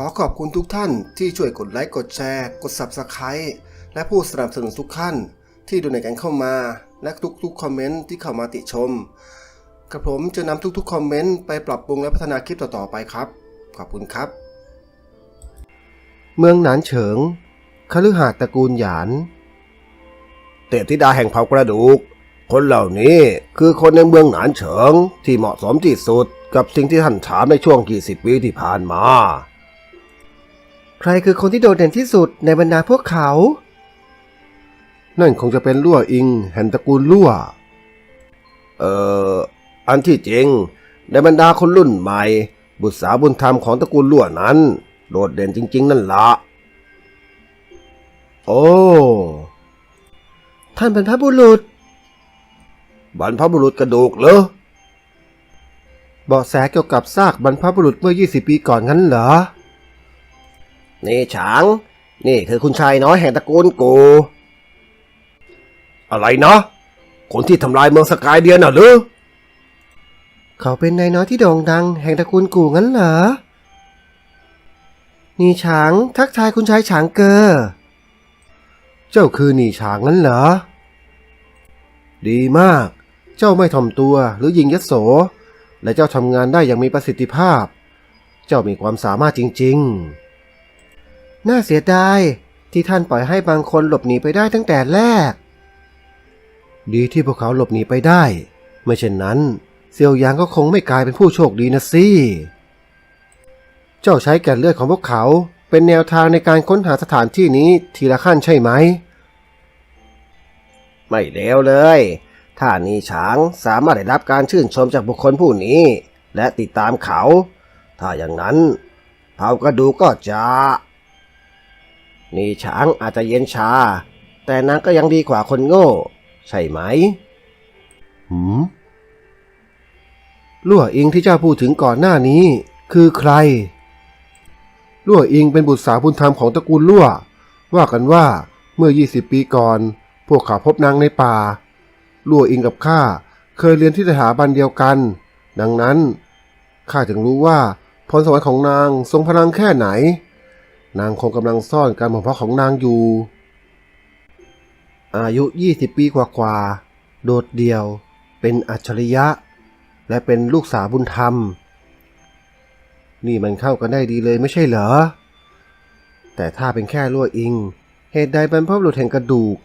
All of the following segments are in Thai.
ขอขอบคุณทุกท่านที่ช่วยกดไลค์กดแชร์ กด Subscribe และผู้สนับสนุนทุกท่าน ที่ดูในกันเข้ามา และทุกๆคอมเมนต์ที่เข้ามาติชมกระผมจะนำทุกๆคอมเมนต์ไปปรับปรุงและพัฒนาคลิปต่อๆไปครับ ขอบคุณครับ เมืองหนานเฉิงคฤหาสน์ตระกูลหยาน เทพธิดาแห่งเผ่ากระดูก คนเหล่านี้คือคนในเมืองหนานเฉิงที่เหมาะสมที่สุดกับสิ่งที่ท่านถามในช่วงกี่สิบปีที่ผ่านมา ใครคือคนที่โดดเด่นที่สุดในบรรดาพวกเขา นั่นคงจะเป็นลั่วอิงแห่งตระกูลลั่ว เอ่อ อันที่จริง ในบรรดาคนรุ่นใหม่ บุตรสาวบุญธรรมของตระกูลลั่วนั้น โดดเด่นจริง ๆ นั่นละโอ้ ท่านบรรพบุรุษ บรรพบุรุษกระดูกเหรอเบาะแสเกี่ยวกับซากบรรพบุรุษเมื่อ 20 ปีก่อนงั้นเหรอ นี่ฉาง นี่คือคุณชายน้อยแห่งตระกูลกู อะไรนะคนที่ทำลายเมืองสกายเดียนน่ะหรือเขาเป็นนายน้อยที่โด่งดัง แห่งตระกูลกูงั้นเหรอ นี่ฉางทักทายคุณชายฉางเกอ เจ้าคือนี่ฉางงั้นเหรอ ดีมาก เจ้าไม่ถ่อมตัวหรือยิงยโส และเจ้าทำงานได้อย่างมีประสิทธิภาพ เจ้ามีความสามารถจริง ๆ น่าเสียดายที่ท่านปล่อยให้บางคนหลบหนีไปได้ตั้งแต่แรก ดีที่พวกเขาหลบหนีไปได้ ไม่เช่นนั้นเซียวหยางก็คงไม่กลายเป็นผู้โชคดีนะสิเจ้าใช้แก่นเลือดของพวกเขาเป็นแนวทางในการค้นหาสถานที่นี้ทีละขั้นใช่ไหม ไม่เลวเลย ถ้านี่ฉางสามารถได้รับการชื่นชมจากบุคคลผู้นี้ และติดตามเขา ถ้าอย่างนั้นเผากระดูกก็จะ นี่ฉางอาจจะเย็นชา แต่นางก็ยังดีกว่าคนโง่ ใช่ไหม หืมลั่วอิงที่เจ้าพูดถึงก่อนหน้านี้ คือใคร ลั่วอิงเป็นบุตรสาวบุญธรรมของตระกูลลั่ว ว่ากันว่าเมื่อ 20 ปีก่อน พวกเขาพบนางในป่า ลั่วอิงกับข้าเคยเรียนที่สถาบันเดียวกัน ดังนั้นข้าจึงรู้ว่าพรสวรรค์ของนางทรงพลังแค่ไหน นางคงกำลังซ่อนการบ่มเพาะของนางอยู่ อายุ 20 ปีกว่าๆ โดดเดี่ยว เป็นอัจฉริยะ และเป็นลูกสาวบุญธรรม นี่มันเข้ากันได้ดีเลยไม่ใช่เหรอ แต่ถ้าเป็นแค่ลั่วอิง เหตุใดบรรพบุรุษแห่งกระดูก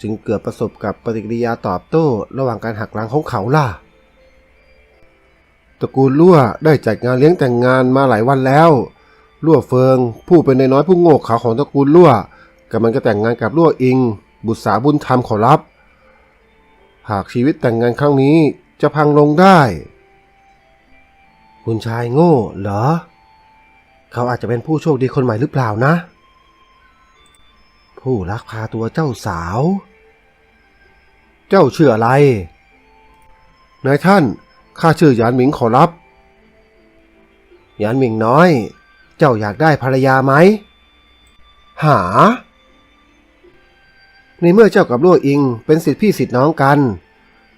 จึงเกิดประสบกับปฏิกิริยาตอบโต้ ระหว่างการหักหล้างของเขาล่ะตระกูลลั่วได้จัดงานเลี้ยงแต่งงานมาหลายวันแล้ว ลั่วเฟิง ผู้เป็นนายน้อยผู้โง่เขลาของตระกูลลั่วกำลังจะแต่งงานกับลั่วอิง บุตรสาวบุญธรรมขอรับ หากชีวิตแต่งงานครั้งนี้จะพังลงได้ คุณชายโง่เหรอ เขาอาจจะเป็นผู้โชคดีคนใหม่หรือเปล่านะ ผู้ลักพาตัวเจ้าสาว เจ้าชื่ออะไร นายท่าน ข้าชื่อหยานหมิงขอรับ หยานหมิงน้อย เจ้าอยากได้ภรรยาไหม หา ในเมื่อเจ้ากับลั่อิงเป็นสิทธิพี่สิทธิน้องกัน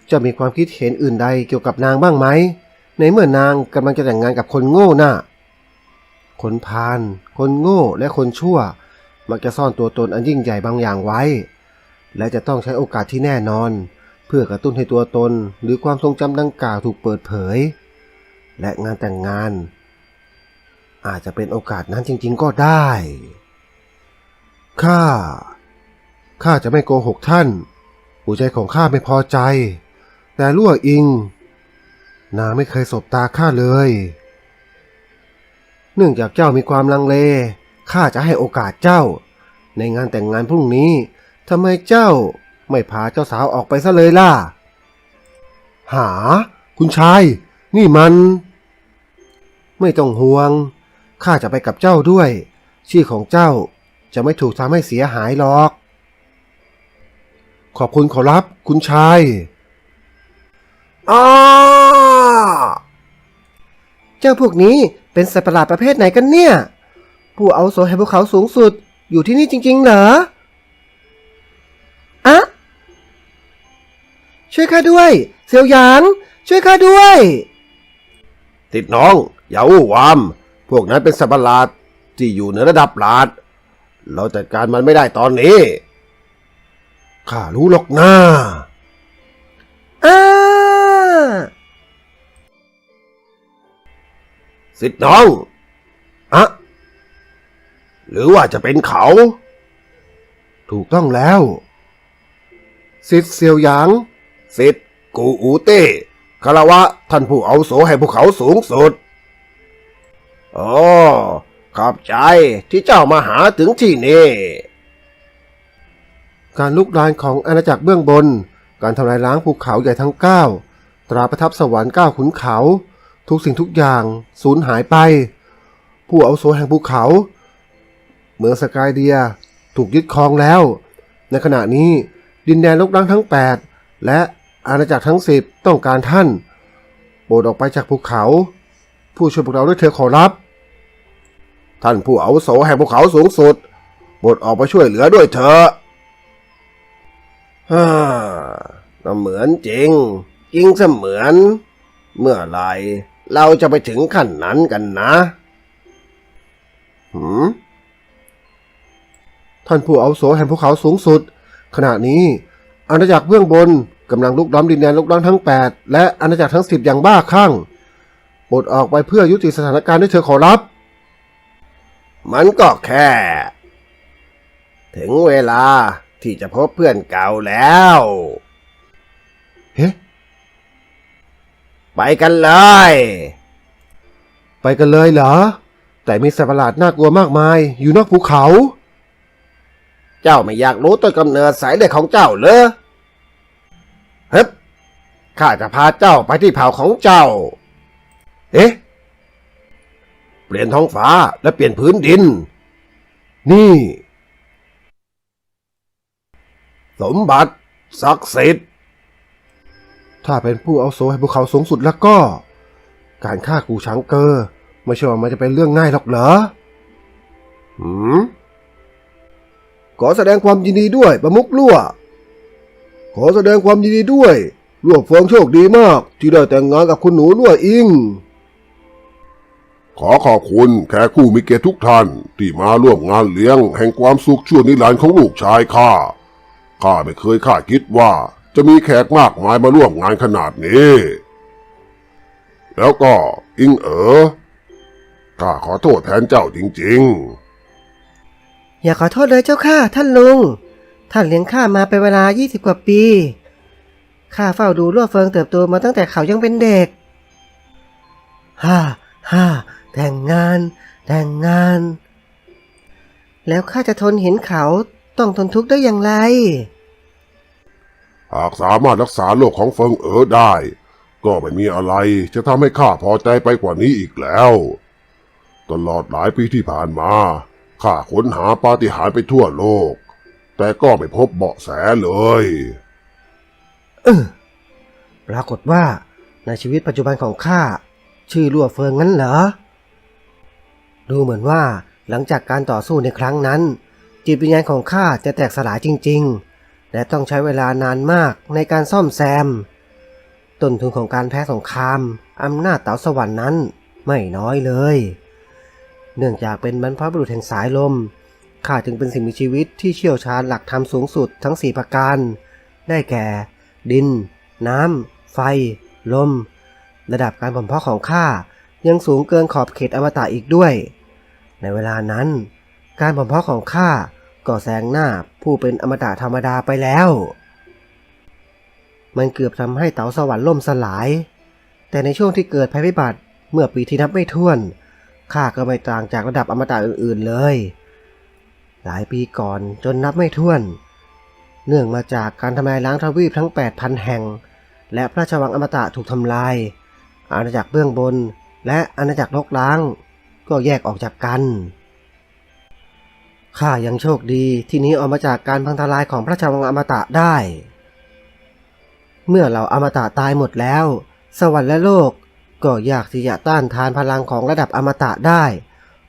เจ้ามีความคิดเห็นอื่นใดเกี่ยวกับนางบ้างไหม ในเมื่อนางกำลังจะแต่งงานกับคนโง่น่ะ คนพาล คนโง่และคนชั่ว มักจะซ่อนตัวตนอันยิ่งใหญ่บางอย่างไว้ และจะต้องใช้โอกาสที่แน่นอน เพื่อกระตุ้นให้ตัวตนหรือความทรงจำดังกล่าวถูกเปิดเผย และงานแต่งงาน อาจจะเป็นโอกาสนั้นจริงๆก็ได้ ข้า ข้าจะไม่โกหกท่าน หัวใจของข้าไม่พอใจ แต่ลั่วอิง นางไม่เคยสบตาข้าเลย เนื่องจากเจ้ามีความลังเล ข้าจะให้โอกาสเจ้า ในงานแต่งงานพรุ่งนี้ทำไมเจ้าไม่พาเจ้าสาวออกไปซะเลยล่ะ หา คุณชาย นี่มัน ไม่ต้องห่วง ข้าจะไปกับเจ้าด้วย ชื่อของเจ้าจะไม่ถูกทำให้เสียหายหรอก ขอบคุณขอรับคุณชายอ้าเจ้าพวกนี้เป็นสัตว์ประหลาดประเภทไหนกันเนี่ย ผู้เอาโสแห่งภูเขาสูงสุดอยู่ที่นี่จริง ๆ เหรออะช่วยข้าด้วยเสียวหยาง ช่วยข้าด้วย ติดน้อง อย่าอู้วาม พวกนั้นเป็นสัตว์ประหลาดที่อยู่เหนือระดับลาด เราจัดการมันไม่ได้ตอนนี้ ข้ารู้หรอกนะอ้าสิทธิ์น้องอะหรือว่าจะเป็นเขา ถูกต้องแล้ว สิทธิ์เซียวหยาง สิทธิ์กูอูเต้คารวะท่านผู้เอาวุโสให้ภูเขาสูงสุด โอ้ขอบใจที่เจ้ามาหาถึงที่นี่ การลุกรานของอาณาจักรเบื้องบน การทำลายล้างภูเขาใหญ่ทั้ง 9 ตราประทับสวรรค์9ขุนเขา ทุกสิ่งทุกอย่างสูญหายไป ผู้เอาโสแห่งภูเขา เมืองสกายเดียถูกยึดครองแล้ว ในขณะนี้ดินแดนลกล้างทั้ง 8 และอาณาจักรทั้ง 10 ต้องการท่าน โปรดออกไปจากภูเขา ผู้ช่วยพวกเราด้วยเถอะขอรับ ท่านผู้อาวุโสแห่งภูเขาสูงสุดโปรดออกมาช่วยเหลือด้วยเถอะฮ่าเหมือนจริง จริงเสมือน เมื่อไรเราจะไปถึงขั้นนั้นกันนะหืมท่านผู้อาวุโสแห่งภูเขาสูงสุด ขณะนี้อาณาจักรเบื้องบนกำลังลุกล้อมดินแดนลุกล้อมทั้ง 8 และอาณาจักรทั้ง 10 อย่างบ้าคลั่ง ปรดออกไปเพื่อยุติสถานการณ์ด้วยเธอขอรับ มันก็แค่ ถึงเวลาที่จะพบเพื่อนเก่าแล้ว เฮ้ไปกันเลย ไปกันเลยเหรอ แต่มีสัตว์ประหลาดน่ากลัวมากมาย อยู่นอกภูเขา เจ้าไม่อยากรู้ต้นกำเนิดสายเลือดของเจ้าเหรอเฮ้ยข้าจะพาเจ้าไปที่เผ่าของเจ้า เอ๊ะ เปลี่ยนท้องฟ้าและเปลี่ยนพื้นดิน นี่ สมบัติศักดิ์สิทธิ์ ถ้าเป็นผู้เอาโสแห่งภูเขาสูงสุดแล้วก็ การฆ่ากูช้างเกอร์ ไม่ใช่ว่ามันจะเป็นเรื่องง่ายหรอกเหรอหืมขอแสดงความยินดีด้วยประมุกลั่ว ขอแสดงความยินดีด้วยลั่วฟิงโชคดีมาก ที่ได้แต่งงานกับคุณหนูลั่วอิง ขอขอบคุณแขกผู้มีเกียรติทุกท่าน ที่มาร่วมงานเลี้ยงแห่งความสุขชั่วนิรันดร์ของลูกชายข้า ข้าไม่เคยคาดคิดว่าจะมีแขกมากมายมาร่วมงานขนาดนี้ แล้วก็อิงเอ๋อข้าขอโทษแทนเจ้าจริง ๆ อย่าขอโทษเลยเจ้าค่ะท่านลุง ท่านเลี้ยงข้ามาเป็นเวลา 20 กว่าปี ข้าเฝ้าดูลั่วเฟิงเติบโตมาตั้งแต่เขายังเป็นเด็ก ฮ่าฮ่า แต่งงาน แต่งงาน แล้วข้าจะทนเห็นเขาต้องทนทุกข์ได้อย่างไรๆหากสามารถรักษาโรคของเฟิงเอ๋อได้ ก็ไม่มีอะไรจะทำให้ข้าพอใจไปกว่านี้อีกแล้ว ตลอดหลายปีที่ผ่านมาข้าค้นหาปาฏิหาริย์ไปทั่วโลก แต่ก็ไม่พบเบาะแสเลยเออปรากฏว่าในชีวิตปัจจุบันของข้าชื่อลั่วเฟิงงั้นเหรอ ดูเหมือนว่าหลังจากการต่อสู้ในครั้งนั้น จิตวิญญาณของข้าจะแตกสลายจริง ๆ และต้องใช้เวลานานมากในการซ่อมแซม ต้นทุนของการแพ้สงครามอำนาจเต๋าสวรรค์นั้นไม่น้อยเลย เนื่องจากเป็นบรรพบุรุษแห่งสายลมข้าจึงเป็นสิ่งมีชีวิตที่เชี่ยวชาญหลักธรรมสูงสุดทั้งสี่ประการ ได้แก่ ดิน น้ำ ไฟ ลม ระดับการบ่มเพาะของข้ายังสูงเกินขอบเขตอมตะอีกด้วย ในเวลานั้น การบ่มเพาะของข้าก็แซงหน้าผู้เป็นอมตะธรรมดาไปแล้ว มันเกือบทำให้เต๋าสวรรค์ล่มสลาย แต่ในช่วงที่เกิดภัยพิบัติเมื่อปีที่นับไม่ถ้วนข้าก็ไม่ต่างจากระดับอมตะอื่นๆเลย หลายปีก่อนจนนับไม่ถ้วน เนื่องมาจากการทำลายล้างทวีปทั้ง 8,000 แห่ง และพระราชวังอมตะถูกทำลาย อาณาจักรเบื้องบนและอาณาจักรลกล้าง ก็แยกออกจากกันข้ายังโชคดีที่นี้ออกมาจากการพังทลายของพระราวังอมตะได้ เมื่อเราอมตะตายหมดแล้ว สวรรค์และโลกก็ยากที่จะต้านทานพลังของระดับอมตะได้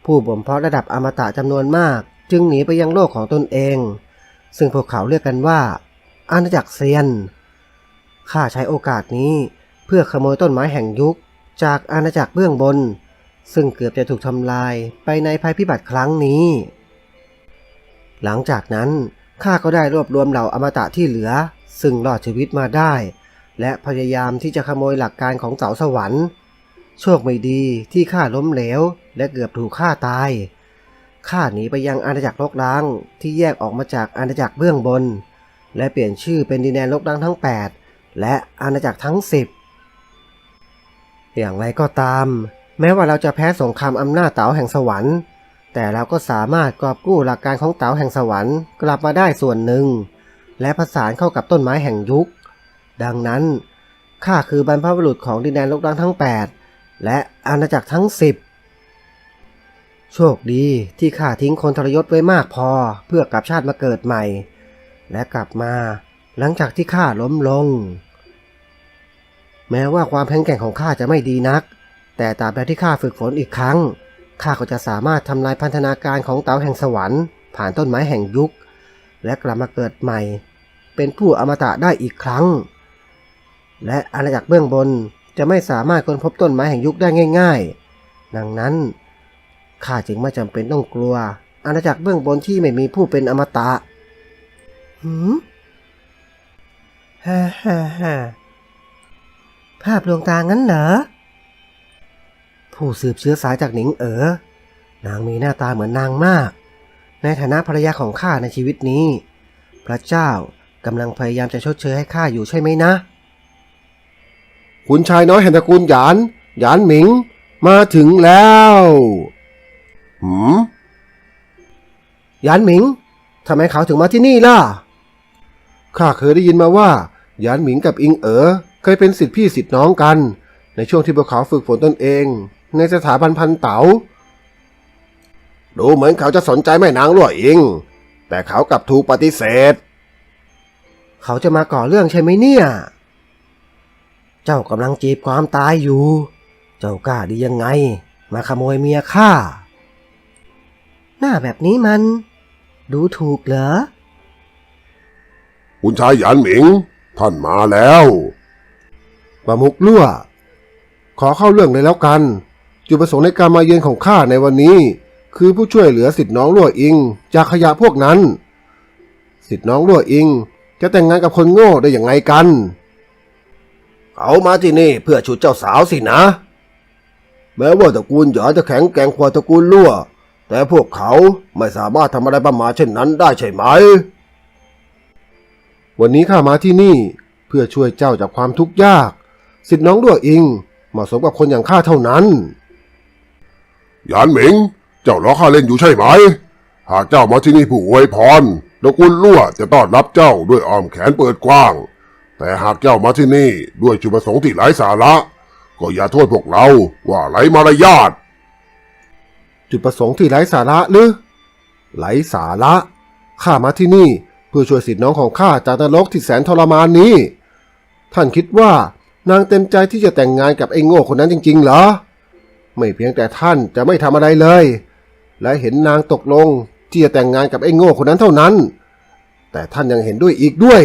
ผู้บ่มเพาะระดับอมตะจำนวนมาก จึงหนีไปยังโลกของตนเอง ซึ่งพวกเขาเรียกกันว่า อาณาจักรเซียนข้าใช้โอกาสนี้เพื่อขโมยต้นไม้แห่งยุค จากอาณาจักรเบื้องบน ซึ่งเกือบจะถูกทำลายไปในภัยพิบัติครั้งนี้ หลังจากนั้นข้าก็ได้รวบรวมเหล่าอมตะที่เหลือ ซึ่งรอดชีวิตมาได้ และพยายามที่จะขโมยหลักการของเสาสวรรค์โชคไม่ดีที่ข้าล้มเหลว และเกือบถูกฆ่าตายข้าหนีไปยังอาณาจักรลกล้างที่แยกออกมาจากอาณาจักรเบื้องบน และเปลี่ยนชื่อเป็นดินแดนลกล้างทั้ง 8 และอาณาจักรทั้ง 10 อย่างไรก็ตาม แม้ว่าเราจะแพ้สงครามอำนาจเต๋าแห่งสวรรค์ แต่เราก็สามารถกอบกู้หลักการของเต๋าแห่งสวรรค์กลับมาได้ส่วนหนึ่ง และผสานเข้ากับต้นไม้แห่งยุค ดังนั้นข้าคือบรรพบุรุษของดินแดนลกล้างทั้ง 8 และอาณาจักรทั้ง 10 โชคดีที่ข้าทิ้งคนทรยศไว้มากพอเพื่อกลับชาติมาเกิดใหม่ และกลับมาหลังจากที่ข้าล้มลง แม้ว่าความแข็งแกร่งของข้าจะไม่ดีนัก แต่ตราบใดที่ข้าฝึกฝนอีกครั้งข้าก็จะสามารถทำลายพันธนาการของเต๋าแห่งสวรรค์ ผ่านต้นไม้แห่งยุค และกลับมาเกิดใหม่ เป็นผู้อมตะได้อีกครั้ง และอาณาจักรเบื้องบนจะไม่สามารถค้นพบต้นไม้แห่งยุคได้ง่าย ๆ ดังนั้นข้าจึงไม่จำเป็นต้องกลัว อาณาจักรเบื้องบนที่ไม่มีผู้เป็นอมตะหืมฮ่าฮ่าฮ่าภาพลวงตางั้นเหรอ ผู้สืบเชื้อสายจากหนิงเอ๋อนางมีหน้าตาเหมือนนางมาก ในฐานะภรรยาของข้าในชีวิตนี้ พระเจ้ากำลังพยายามจะชดเชยให้ข้าอยู่ใช่ไหมนะคุณชายน้อยแห่งตระกูลหยาน หยานหมิง มาถึงแล้วหืมหยานหมิงทำไมเขาถึงมาที่นี่ล่ะ ข้าเคยได้ยินมาว่าหยานหมิงกับอิงเอ๋อเคยเป็นสิทธิพี่สิทธิน้องกัน ในช่วงที่พวกเขาฝึกฝนตนเอง ในสถาบันพันเต๋า ดูเหมือนเขาจะสนใจแม่นางลั่วอิง แต่เขากลับถูกปฏิเสธ เขาจะมาก่อเรื่องใช่ไหมเนี่ย เจ้ากำลังจีบความตายอยู่ เจ้ากล้าดียังไง มาขโมยเมียข้า หน้าแบบนี้มัน ดูถูกเหรอ คุณชายหยานหมิง ท่านมาแล้วประมุกลั่ว ขอเข้าเรื่องเลยแล้วกัน จุดประสงค์ในการมาเยือนของข้าในวันนี้ คือผู้ช่วยเหลือสิทธิ์น้องลั่วอิง จากขยะพวกนั้น สิทธิ์น้องลั่วอิง จะแต่งงานกับคนโง่ได้อย่างไงกัน เขามาที่นี่เพื่อฉุดเจ้าสาวสินะ แม้ว่าตระกูลหยาจะแข็งแกร่งกว่าตระกูลลั่ว แต่พวกเขาไม่สามารถทำอะไรประมาเช่นนั้นได้ใช่ไหม วันนี้ข้ามาที่นี่เพื่อช่วยเจ้าจากความทุกข์ยาก สิทธิ์น้องลั่วอิง เหมาะสมกับคนอย่างข้าเท่านั้น ยานหมิง เจ้าล้อข้าเล่นอยู่ใช่ไหม หากเจ้ามาที่นี่ผู้อวยพรตระกูลลั่วจะต้อนรับเจ้าด้วยอ้อมแขนเปิดกว้าง แต่หากเจ้ามาที่นี่ด้วยจุดประสงค์ที่ไร้สาระ ก็อย่าโทษพวกเราว่าไร้มารยาท จุดประสงค์ที่ไร้สาระหรือ ไร้สาระ ข้ามาที่นี่เพื่อช่วยสิทธิน้องของข้าจากนรกที่แสนทรมานนี้ ท่านคิดว่านางเต็มใจที่จะแต่งงานกับไอ้โง่คนนั้นจริงๆเหรอ ไม่เพียงแต่ท่านจะไม่ทำอะไรเลย และเห็นนางตกลงที่จะแต่งงานกับไอ้โง่คนนั้นเท่านั้น แต่ท่านยังเห็นด้วยอีกด้วย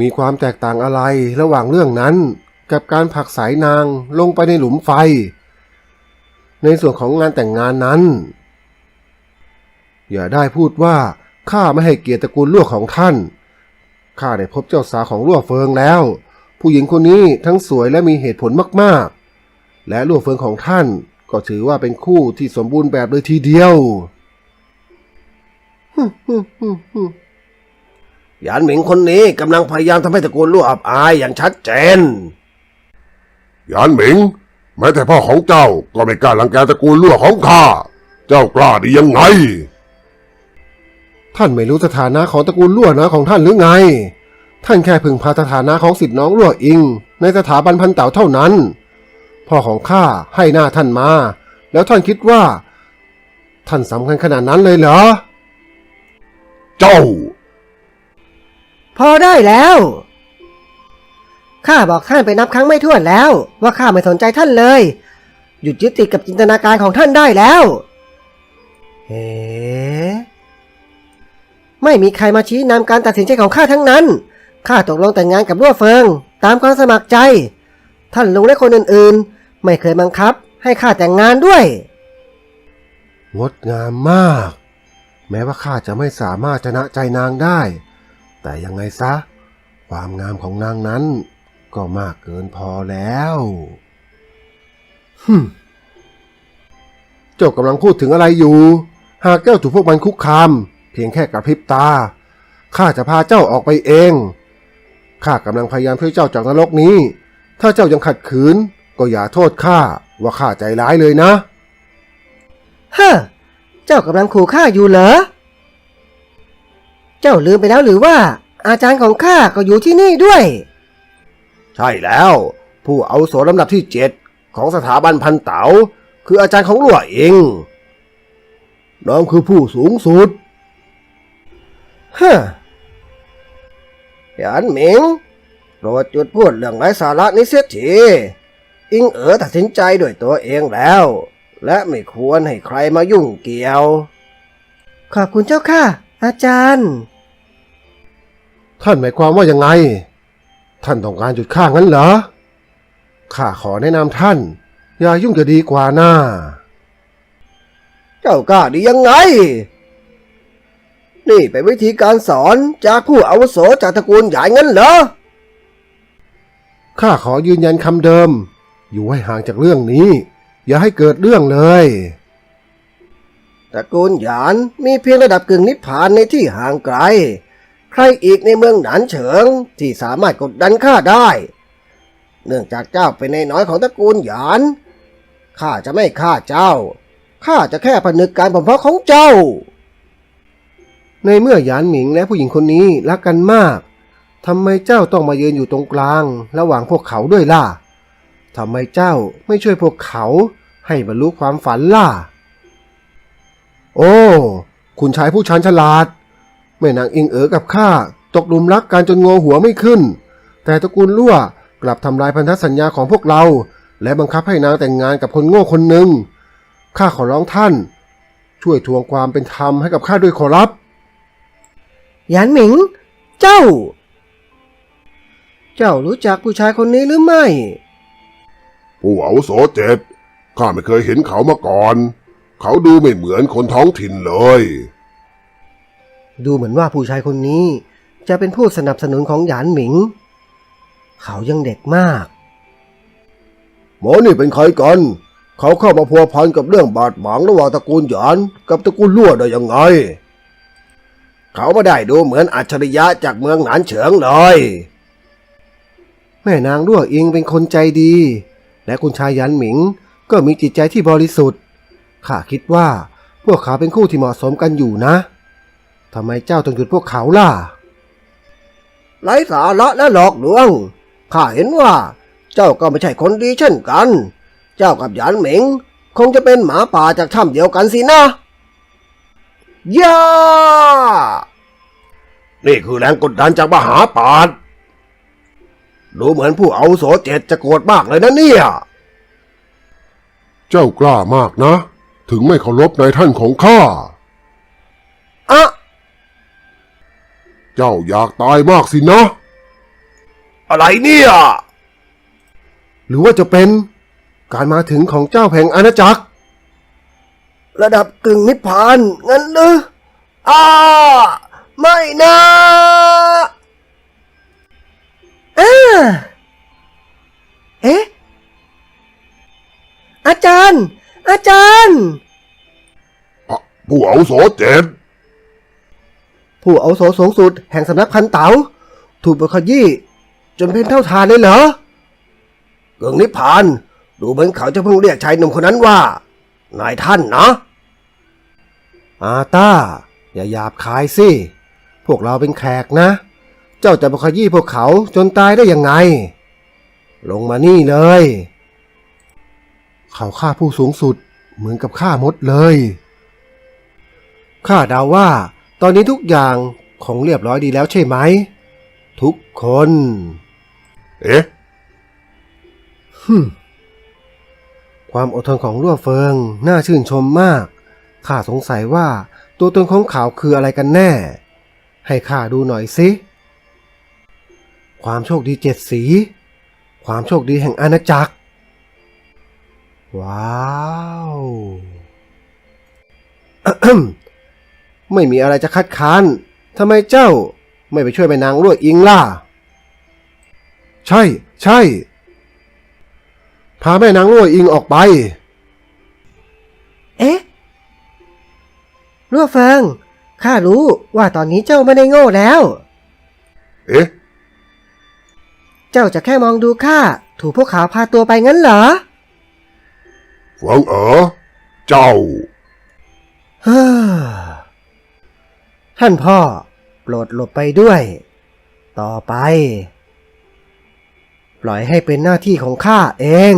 มีความแตกต่างอะไรระหว่างเรื่องนั้น กับการผลักสายนางลงไปในหลุมไฟ ในส่วนของงานแต่งงานนั้น อย่าได้พูดว่าข้าไม่ให้เกียรติตระกูลล่วของท่าน ข้าได้พบเจ้าสาวของล่วเฟิงแล้ว ผู้หญิงคนนี้ทั้งสวยและมีเหตุผลมากๆ และลั่วเฟิงของท่านก็ถือว่าเป็นคู่ที่สมบูรณ์แบบเลยทีเดียวหยานหมิงคนนี้กำลังพยายามทำให้ตระกูลลั่วอับอายอย่างชัดเจนหยานหมิง แม้แต่พ่อของเจ้าก็ไม่กล้ารังแกตระกูลลั่วของข้า เจ้ากล้าดียังไง ท่านไม่รู้สถานะของตระกูลลั่วนะของท่านหรือไง ท่านแค่พึงพาสถานะของสิทธิน้องลั่วอิง ในสถาบันพันเต่าเท่านั้น พ่อของข้าให้หน้าท่านมา แล้วท่านคิดว่า ท่านสำคัญขนาดนั้นเลยเหรอ เจ้า พอได้แล้ว ข้าบอกท่านไปนับครั้งไม่ถ้วนแล้ว ว่าข้าไม่สนใจท่านเลย หยุดยึดติดกับจินตนาการของท่านได้แล้วเฮ้ไม่มีใครมาชี้นำการตัดสินใจของข้าทั้งนั้น ข้าตกลงแต่งงานกับลั่วเฟิง ตามความสมัครใจ ท่านลุงและคนอื่นๆ ไม่เคยบังคับ ให้ข้าแต่งงานด้วย งดงามมาก แม้ว่าข้าจะไม่สามารถชนะใจนางได้ แต่ยังไงซะ ความงามของนางนั้น ก็มากเกินพอแล้วฮึมเจ้ากำลังพูดถึงอะไรอยู่ หากเจ้าถูกพวกมันคุกคาม เพียงแค่กระพริบตา ข้าจะพาเจ้าออกไปเอง ข้ากำลังพยายามช่วยเจ้าจากนรกนี้ ถ้าเจ้ายังขัดขืน ก็อย่าโทษข้าว่าข้าใจร้ายเลยนะ เฮ้อเจ้ากำลังขู่ข้าอยู่เหรอ เจ้าลืมไปแล้วหรือว่า อาจารย์ของข้าก็อยู่ที่นี่ด้วย ใช่แล้ว ผู้เอาวุโสลำดับที่เจ็ดของสถาบันพันเต๋า คืออาจารย์ของหลัวเองน้องคือผู้สูงสุดเฮ้อหยานหมิงโปรดหยุดพูดเรื่องไร้สาระนี้เสียที อิงเอ๋อตัดสินใจด้วยตัวเองแล้ว และไม่ควรให้ใครมายุ่งเกี่ยว ขอบคุณเจ้าค่ะ อาจารย์ ท่านหมายความว่ายังไง ท่านต้องการหยุดข้างั้นเหรอข้าขอแนะนำท่าน อย่ายุ่งจะดีกว่าน่าเจ้ากล้าดียังไง นี่เป็นวิธีการสอนจากผู้อาวุโสจากตระกูลใหญ่งั้นเหรอข้าขอยืนยันคำเดิม อยู่ให้ห่างจากเรื่องนี้ อย่าให้เกิดเรื่องเลยตระกูลหยานมีเพียงระดับกึ่งนิพพานในที่ห่างไกล ใครอีกในเมืองหนานเฉิงที่สามารถกดดันข้าได้ เนื่องจากเจ้าเป็นในน้อยของตระกูลหยานข้าจะไม่ฆ่าเจ้าข้าจะแค่ผนึกการผมเพราะของเจ้า ในเมื่อหยานหมิงและผู้หญิงคนนี้รักกันมากทำไมเจ้าต้องมายืนอยู่ตรงกลาง ระหว่างพวกเขาด้วยล่ะ ทำไมเจ้าไม่ช่วยพวกเขาให้บรรลุความฝันล่ะ โอ้ คุณชายผู้ชาญฉลาด แม่นางอิงเอ๋อกับข้าตกหลุมรักกันจนงอหัวไม่ขึ้น แต่ตระกูลลั่วกลับทำลายพันธสัญญาของพวกเรา และบังคับให้นางแต่งงานกับคนโง่คนหนึ่งข้าขอร้องท่าน ช่วยทวงความเป็นธรรมให้กับข้าด้วยขอรับ หยานหมิง เจ้า เจ้ารู้จักผู้ชายคนนี้หรือไม่ ผู้อาวุโสเจ็ดข้าไม่เคยเห็นเขามาก่อน เขาดูไม่เหมือนคนท้องถิ่นเลย ดูเหมือนว่าผู้ชายคนนี้ จะเป็นผู้สนับสนุนของหยานหมิง เขายังเด็กมาก หมอนี่เป็นใครกัน เขาเข้ามาพัวพันกับเรื่องบาดหมางระหว่างตระกูลหยานกับตระกูลลั่วได้ยังไง เขาไม่ได้ดูเหมือนอัจฉริยะจากเมืองหนานเฉิงเลย แม่นางรั่วอิงเป็นคนใจดี และคุณชายหยันหมิง ก็มีจิตใจที่บริสุทธิ์ ข้าคิดว่าพวกเขาเป็นคู่ที่เหมาะสมกันอยู่นะทำไมเจ้าต้องหยุดพวกเขาล่ะไร้สาระและหลอกลวง ข้าเห็นว่า เจ้าก็ไม่ใช่คนดีเช่นกัน เจ้ากับหยานเหมิง คงจะเป็นหมาป่าจากถ้ำเดียวกันสินะย่านี่คือแรงกดดันจากมหาปาด ดูเหมือนผู้เอาวุโสเจ็ดจะโกรธมากเลยนะเนี่ย เจ้ากล้ามากนะ ถึงไม่เคารพในท่านของข้า อะเจ้าอยากตายมากสินะ อะไรเนี่ย หรือว่าจะเป็นการมาถึงของเจ้าแห่งอาณาจักร ระดับกึ่งนิพพานงั้นหรืออ้าไม่นะ อาเอ๊ะ อาจารย์ อาจารย์ผู้อาวุโสเจ็ดผู้อาวุโสสูงสุดแห่งสำนักพันเต๋า ถูกบุคยี่ จนเป็นเท่าทานเลยเหรอเกึ่งนิพพาน ดูเหมือนเขาจะเพิ่งเรียกชายหนุ่มคนนั้นว่า นายท่านนะ อาตาอย่าหยาบคายสิ พวกเราเป็นแขกนะ เจ้าจะบุคยี่พวกเขาจนตายได้ยังไง ลงมานี่เลย เขาฆ่าผู้สูงสุดเหมือนกับฆ่ามดเลย ข้าเดาว่า ตอนนี้ทุกอย่างคงเรียบร้อยดีแล้วใช่ไหม ทุกคน เอ๊ะฮึมความอดทนของลั่วเฟิงน่าชื่นชมมาก ข้าสงสัยว่าตัวตนของเขาคืออะไรกันแน่ ให้ข้าดูหน่อยสิ ความโชคดีเจ็ดสี ความโชคดีแห่งอาณาจักร ว้าวอะฮึ่มไม่มีอะไรจะคัดค้านทำไมเจ้าไม่ไปช่วยแม่นางลวดอิงล่ะ ใช่ ใช่ พาแม่นางลวดอิงออกไป เอ๊ะรั่วเฟิงข้ารู้ว่าตอนนี้เจ้าไม่ได้โง่แล้ว เอ๊ะ เจ้าจะแค่มองดูข้าถูกพวกเขาพาตัวไปงั้นเหรอเฟิงเอ๋อเจ้าฮ่าท่านพ่อ โปรดหลบไปด้วย ต่อไป ปล่อยให้เป็นหน้าที่ของข้าเอง